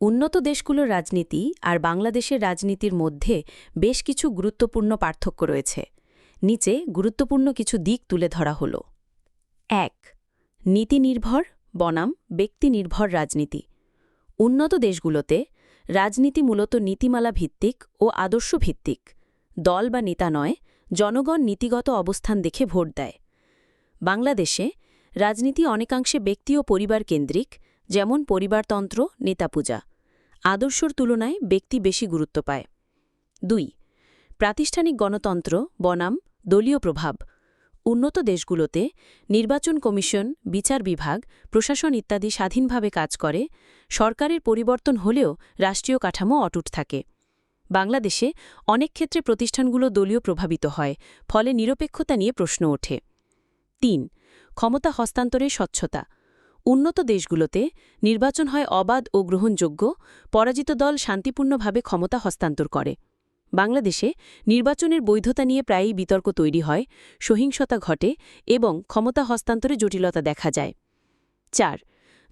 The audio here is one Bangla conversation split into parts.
উন্নত দেশগুলোর রাজনীতি আর বাংলাদেশের রাজনীতির মধ্যে বেশ কিছু গুরুত্বপূর্ণ পার্থক্য রয়েছে। নিচে গুরুত্বপূর্ণ কিছু দিক তুলে ধরা হল। এক, নীতিনির্ভর, বনাম, ব্যক্তিনির্ভর রাজনীতি। উন্নত দেশগুলোতে রাজনীতি মূলত নীতিমালা ভিত্তিক ও আদর্শ ভিত্তিক। দল বা নেতা নয়, জনগণ নীতিগত অবস্থান দেখে ভোট দেয়। বাংলাদেশে রাজনীতি অনেকাংশে ব্যক্তি ও পরিবার কেন্দ্রিক, যেমন পরিবারতন্ত্র, নেতাপূজা। আদর্শর তুলনায় ব্যক্তি বেশি গুরুত্ব পায়। দুই, প্রাতিষ্ঠানিক গণতন্ত্র, বনাম, দলীয় প্রভাব। উন্নত দেশগুলোতে নির্বাচন কমিশন, বিচার বিভাগ, প্রশাসন ইত্যাদি স্বাধীনভাবে কাজ করে, সরকারের পরিবর্তন হলেও রাষ্ট্রীয় কাঠামো অটুট থাকে। বাংলাদেশে অনেক ক্ষেত্রে প্রতিষ্ঠানগুলো দলীয় প্রভাবিত হয়, ফলে নিরপেক্ষতা নিয়ে প্রশ্ন ওঠে। তিন, ক্ষমতা হস্তান্তরের স্বচ্ছতা। উন্নত দেশগুলোতে নির্বাচন হয় অবাধ ও গ্রহণযোগ্য, পরাজিত দল শান্তিপূর্ণভাবে ক্ষমতা হস্তান্তর করে। বাংলাদেশে নির্বাচনের বৈধতা নিয়ে প্রায়ই বিতর্ক তৈরি হয়, সহিংসতা ঘটে এবং ক্ষমতা হস্তান্তরে জটিলতা দেখা যায়। চার,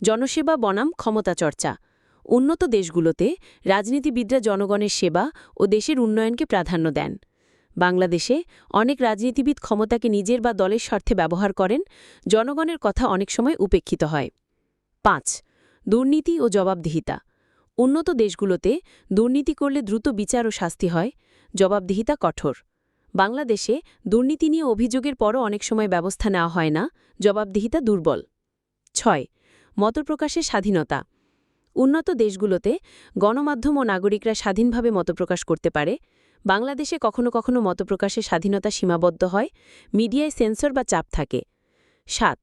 জনসেবা বনাম ক্ষমতা চর্চা। উন্নত দেশগুলোতে রাজনীতিবিদরা জনগণের সেবা ও দেশের উন্নয়নকে প্রাধান্য দেন। বাংলাদেশে অনেক রাজনীতিবিদ ক্ষমতাকে নিজের বা দলের স্বার্থে ব্যবহার করেন, জনগণের কথা অনেক সময় উপেক্ষিত হয়। পাঁচ, দুর্নীতি ও জবাবদিহিতা। উন্নত দেশগুলোতে দুর্নীতি করলে দ্রুত বিচার ও শাস্তি হয়, জবাবদিহিতা কঠোর। বাংলাদেশে দুর্নীতি নিয়ে অভিযোগের পরও অনেক সময় ব্যবস্থা নেওয়া হয় না, জবাবদিহিতা দুর্বল। ছয়, মতপ্রকাশের স্বাধীনতা। উন্নত দেশগুলোতে গণমাধ্যম ও নাগরিকরা স্বাধীনভাবে মতপ্রকাশ করতে পারে বাংলাদেশে কখনো কখনো মতপ্রকাশের স্বাধীনতা সীমাবদ্ধ হয়, মিডিয়ায় সেন্সর বা চাপ থাকে। সাত,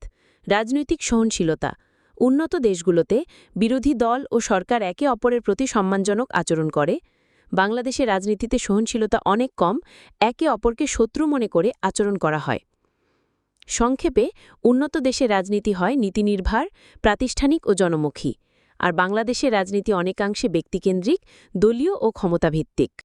রাজনৈতিক সহনশীলতা। উন্নত দেশগুলোতে বিরোধী দল ও সরকার একে অপরের প্রতি সম্মানজনক আচরণ করে। বাংলাদেশে রাজনীতিতে সহনশীলতা অনেক কম, একে অপরকে শত্রু মনে করে আচরণ করা হয়। সংক্ষেপে, উন্নত দেশে রাজনীতি হয় নীতিনির্ভর, প্রাতিষ্ঠানিক ও জনমুখী। আর বাংলাদেশে রাজনীতি অনেকাংশে ব্যক্তিকেন্দ্রিক, দলীয় ও ক্ষমতাভিত্তিক।